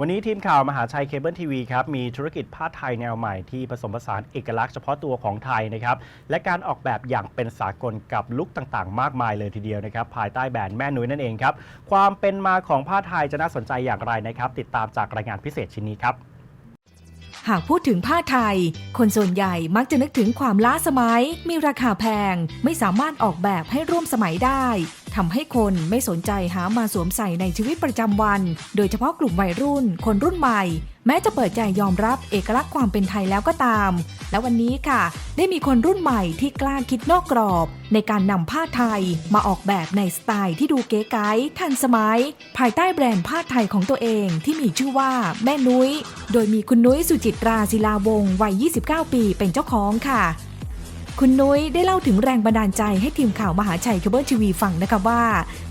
วันนี้ทีมข่าวมหาชัยเคเบิลทีวีครับมีธุรกิจผ้าไทยแนวใหม่ที่ผสมผสานเอกลักษณ์เฉพาะตัวของไทยนะครับและการออกแบบอย่างเป็นสากลกับลุคต่างๆ มากมายเลยทีเดียวนะครับภายใต้แบรนด์แม่นุ้ยนั่นเองครับความเป็นมาของผ้าไทยจะน่าสนใจอย่างไรนะครับติดตามจากรายงานพิเศษชิ้นนี้ครับหากพูดถึงผ้าไทย คนส่วนใหญ่มักจะนึกถึงความล้าสมัย มีราคาแพง ไม่สามารถออกแบบให้ร่วมสมัยได้ ทำให้คนไม่สนใจหามาสวมใส่ในชีวิตประจำวัน โดยเฉพาะกลุ่มวัยรุ่น คนรุ่นใหม่ แม้จะเปิดใจยอมรับเอกลักษณ์ความเป็นไทยแล้วก็ตาม และวันนี้ค่ะ ได้มีคนรุ่นใหม่ที่กล้าคิดนอกกรอบ ในการนำผ้าไทยมาออกแบบในสไตล์ที่ดูเก๋ไก๋ทันสมัย ภายใต้แบรนด์ผ้าไทยของตัวเองที่มีชื่อว่าแม่นุ้ย โดยมีคุณนุ้ยสุจิตราศิลาวงศ์วัย 29 ปีเป็นเจ้าของค่ะ คุณนุ้ยได้เล่าถึงแรงบันดาลใจให้ทีมข่าวมหาชัยเคเบิลทีวีฟังนะคะว่า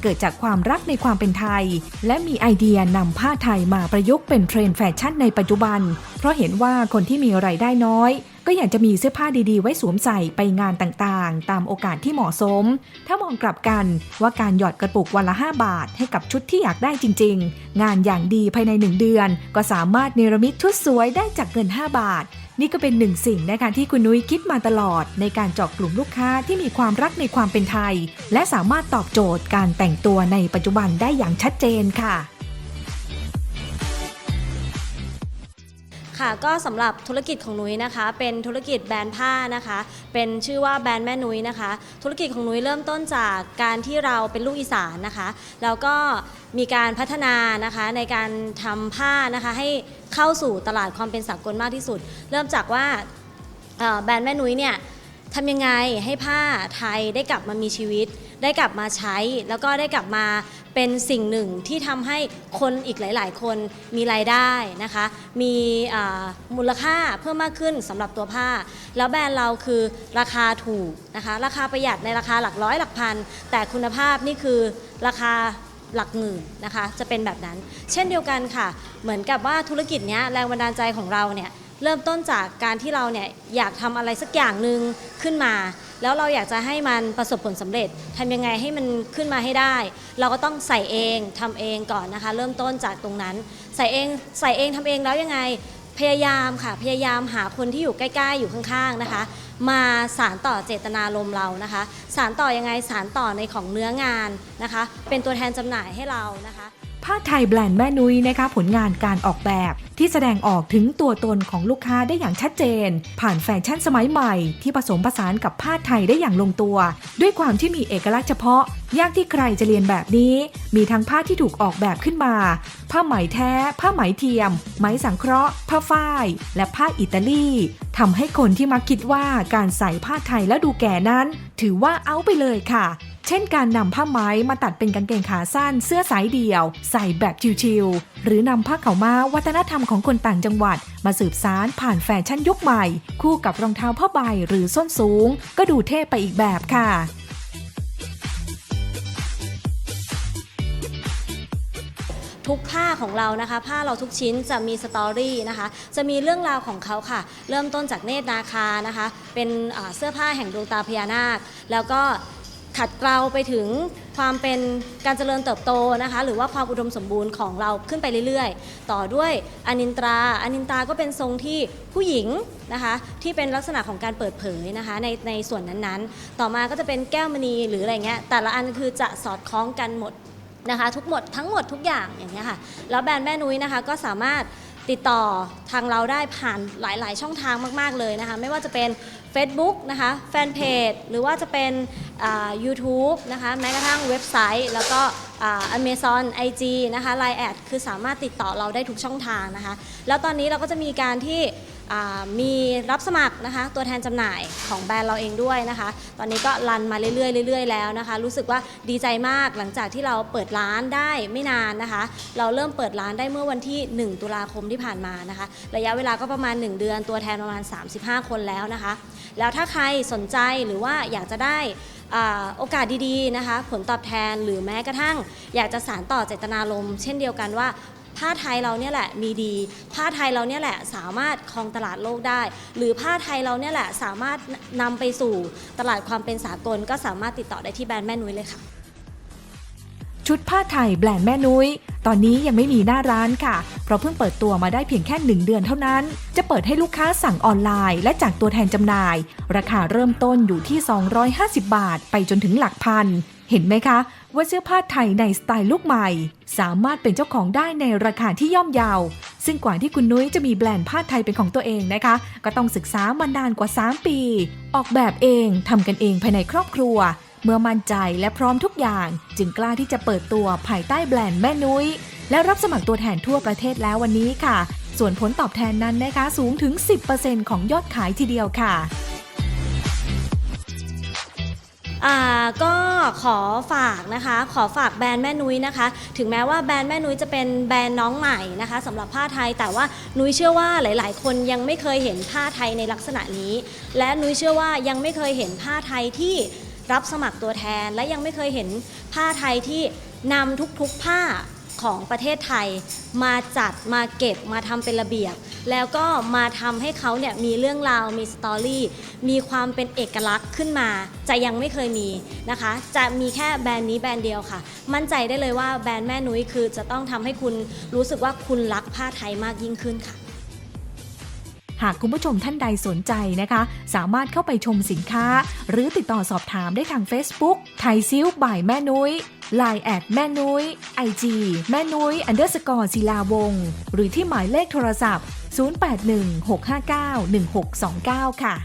เกิดจากความรักในความเป็นไทย และมีไอเดียนำผ้าไทยมาประยุกต์เป็นเทรนด์แฟชั่นในปัจจุบัน เพราะเห็นว่าคนที่มีไรายได้น้อย ก็อยากจะมีเสื้อผ้าดีๆ ไว้สวมใส่ไปงานต่างๆ ตามโอกาสที่เหมาะสม ถ้ามองกลับกันว่าการหยอดกระปุกวันละ 5 บาท ให้กับชุดที่อยากได้จริง ๆ งานอย่างดีภายใน 1 เดือน ก็สามารถเนรมิตชุดสวยได้จากเงิน 5 บาท นี่ก็เป็นหนึ่งสิ่งนะคะที่คุณนุ้ยคิดมาตลอด ในการเจาะกลุ่มลูกค้าที่มีความรักในความเป็นไทย และสามารถตอบโจทย์การแต่งตัวในปัจจุบันได้อย่างชัดเจนค่ะ ค่ะก็สำหรับธุรกิจของนุ้ยนะคะ เป็นธุรกิจแบรนด์ผ้านะคะ เป็นชื่อว่าแบรนด์แม่นุ้ยนะคะ ธุรกิจของนุ้ยเริ่มต้นจากการที่เราเป็นลูกอีสานนะคะ แล้วก็มีการพัฒนานะคะในการทำผ้านะคะให้เข้าสู่ตลาดความเป็นสากลมากที่สุด เริ่มจากว่าเอ่อแบรนด์แม่นุ้ยเนี่ย ทำยังไงให้ผ้าไทยได้กลับมามีชีวิต ได้กลับมาใช้ แล้วก็ได้กลับมาเป็นสิ่งหนึ่งที่ทำให้คนอีกหลาย ๆ คนมีรายได้นะคะ มีมูลค่าเพิ่มมากขึ้นสำหรับตัวผ้า แล้วแบรนด์เราคือราคาถูกนะคะ ราคาประหยัดในราคาหลักร้อยหลักพัน แต่คุณภาพนี่คือราคาหลักหมื่นนะคะ จะเป็นแบบนั้น เช่นเดียวกันค่ะ เหมือนกับว่าธุรกิจเนี้ยแรงบันดาลใจของเราเนี่ย เริ่มต้นจากการที่เราเนี่ยอยากทำอะไรสักอย่างหนึ่งขึ้นมา แล้วเราอยากจะให้มันประสบผลสำเร็จทำยังไงให้มันขึ้นมาให้ได้ เราก็ต้องใส่เองทำเองก่อนนะคะ เริ่มต้นจากตรงนั้น ใส่เองใส่เองทำเองแล้วยังไงพยายามค่ะพยายามหาคนที่อยู่ใกล้ ๆ อยู่ข้างๆนะคะ มาสารต่อเจตนารมณ์เรานะคะ สารต่อยังไงสารต่อในของเนื้องานนะคะ เป็นตัวแทนจำหน่ายให้เรานะคะ ผ้าไทยแบรนด์แม่นุ้ยนะคะผลงานการออกแบบ ที่แสดงออกถึงตัวตนของลูกค้าได้อย่างชัดเจน ผ่านแฟชั่นสมัยใหม่ ที่ผสมผสานกับผ้าไทยได้อย่างลงตัว ด้วยความที่มีเอกลักษณ์เฉพาะ ยากที่ใครจะเรียนแบบนี้ มีทั้งผ้าที่ถูกออกแบบขึ้นมา ผ้าไหมแท้ ผ้าไหมเทียม ไหมสังเคราะห์ ผ้าฝ้าย และผ้าอิตาลีทำให้คนที่มักคิดว่าการใส่ผ้าไทยแล้วดูแก่นั้น ถือว่าเอาไปเลยค่ะ ช่นการนำผ้าไหมมาตัดเป็นกางเกงขาสั้น เสื้อสายเดี่ยว ใส่แบบชิวๆหรือนำผ้าเขาม้าวัฒนธรรมของคนต่างจังหวัด มาสืบสารผ่านแฟชั่นยุคใหม่ คู่กับรองเท้าผ้าใบหรือส้นสูง ก็ดูเท่ไปอีกแบบค่ะทุกผ้าของเรานะคะ ผ้าเราทุกชิ้นจะมีสตอรี่นะคะ จะมีเรื่องราวของเขาค่ะ เริ่มต้นจากเนตรนาคานะคะ เป็นเสื้อผ้าแห่งดวงตาพญานาค แล้วก็ ขัดเกลาไปถึงความเป็นการเจริญเติบโตนะคะ หรือว่าความอุดมสมบูรณ์ของเราขึ้นไปเรื่อยๆ ต่อด้วยอนินตราอนินตราก็เป็นทรงที่ผู้หญิงนะคะที่เป็นลักษณะของการเปิดเผยนะคะในในส่วนนั้นๆ ต่อมาก็จะเป็นแก้วมณีหรืออะไรเงี้ยแต่ละอันคือจะสอดคล้องกันหมดนะคะทุกหมดทั้งหมดทุกอย่างอย่างเงี้ยค่ะแล้วแบรนด์แม่นุ้ยนะคะก็สามารถติดต่อทางเราได้ผ่านหลาย ๆ ช่องทางมาก ๆ เลยนะคะ ไม่ว่าจะเป็น Facebook นะคะแฟนเพจหรือว่าจะเป็น YouTube นะคะแม้กระทั่งเว็บไซต์ แล้วก็อ่า Amazon IG นะคะ Line แอดคือสามารถติดต่อเราได้ทุกช่องทางนะคะแล้วตอนนี้เราก็จะมีการที่มีรับสมัครนะคะตัวแทนจำหน่ายของแบรนด์เราเองด้วยนะคะ ตอนนี้ก็รันมาเรื่อยๆเรื่อยๆแล้วนะคะ รู้สึกว่าดีใจมากหลังจากที่เราเปิดร้านได้ไม่นานนะคะ เราเริ่มเปิดร้านได้เมื่อวันที่ 1 ตุลาคมที่ผ่านมานะคะ ระยะเวลาก็ประมาณ 1 เดือนตัวแทนประมาณ 35 คนแล้วนะคะ แล้วถ้าใครสนใจหรือว่าอยากจะได้ โอกาสดีๆนะคะ ผลตอบแทนหรือแม้กระทั่ง อยากจะสารต่อเจตนารมณ์เช่นเดียวกันว่าผ้าไทยเราเนี่ยแหละมีดีผ้าไทยเราเนี่ยแหละสามารถครองตลาดโลกได้ หรือผ้าไทยเราเนี่ยแหละสามารถนำไปสู่ตลาดความเป็นสากล ก็สามารถติดต่อได้ที่แบรนด์แม่นุ้ยเลยค่ะ ชุดผ้าไทยแบรนด์แม่นุ้ย ตอนนี้ยังไม่มีหน้าร้านค่ะ เพราะเพิ่งเปิดตัวมาได้เพียงแค่ 1 เดือนเท่านั้น จะเปิดให้ลูกค้าสั่งออนไลน์ และจากตัวแทนจำหน่าย ราคาเริ่มต้นอยู่ที่ 250 บาท ไปจนถึงหลักพัน เห็นไหมคะ ว่าเสื้อผ้าไทยในสไตล์ลูกใหม่ สามารถเป็นเจ้าของได้ในราคาที่ย่อมเยาวซึ่งกว่าที่คุณนุ้ยจะมีแบรนด์ผ้าไทยเป็นของตัวเองนะคะ ก็ต้องศึกษามานานกว่า 3 ปี ออกแบบเองทำกันเองภายในครอบครัว เมื่อมั่นใจและพร้อมทุกอย่าง จึงกล้าที่จะเปิดตัวภายใต้แบรนด์แม่นุ้ย และรับสมัครตัวแทนทั่วประเทศแล้ววันนี้ค่ะ ส่วนผลตอบแทนนั้นนะคะสูงถึง 10%ของยอดขายทีเดียวค่ะอ่าก็ขอฝากนะคะ ขอฝากแบรนด์แม่นุ้ยนะคะ ถึงแม้ว่าแบรนด์แม่นุ้ยจะเป็นแบรนด์น้องใหม่นะคะสำหรับผ้าไทย แต่ว่านุ้ยเชื่อว่าหลาย ๆ คนยังไม่เคยเห็นผ้าไทยในลักษณะนี้ และนุ้ยเชื่อว่ายังไม่เคยเห็นผ้าไทยที่ รับสมัครตัวแทน และยังไม่เคยเห็นผ้าไทยที่นำทุกๆผ้าของประเทศไทย มาจัดมาเก็บมาทำเป็นระเบียบ แล้วก็มาทำให้เขาเนี่ยมีเรื่องราวมีสตอรี่มีความเป็นเอกลักษณ์ขึ้นมา จะยังไม่เคยมีนะคะ จะมีแค่แบรนด์นี้แบรนด์เดียวค่ะ มั่นใจได้เลยว่าแบรนด์แม่นุ้ยคือจะต้องทำให้คุณรู้สึกว่าคุณรักผ้าไทยมากยิ่งขึ้นค่ะ หากคุณผู้ชมท่านใดสนใจนะคะ สามารถเข้าไปชมสินค้า หรือติดต่อสอบถามได้ทาง Facebook ไทยซิลบ่ายแม่นุ้ย Line แอดแม่นุ้ย IG แม่นุ้ย underscore ศิลาวง หรือที่หมายเลขโทรศัพท์ 0816591629 ค่ะ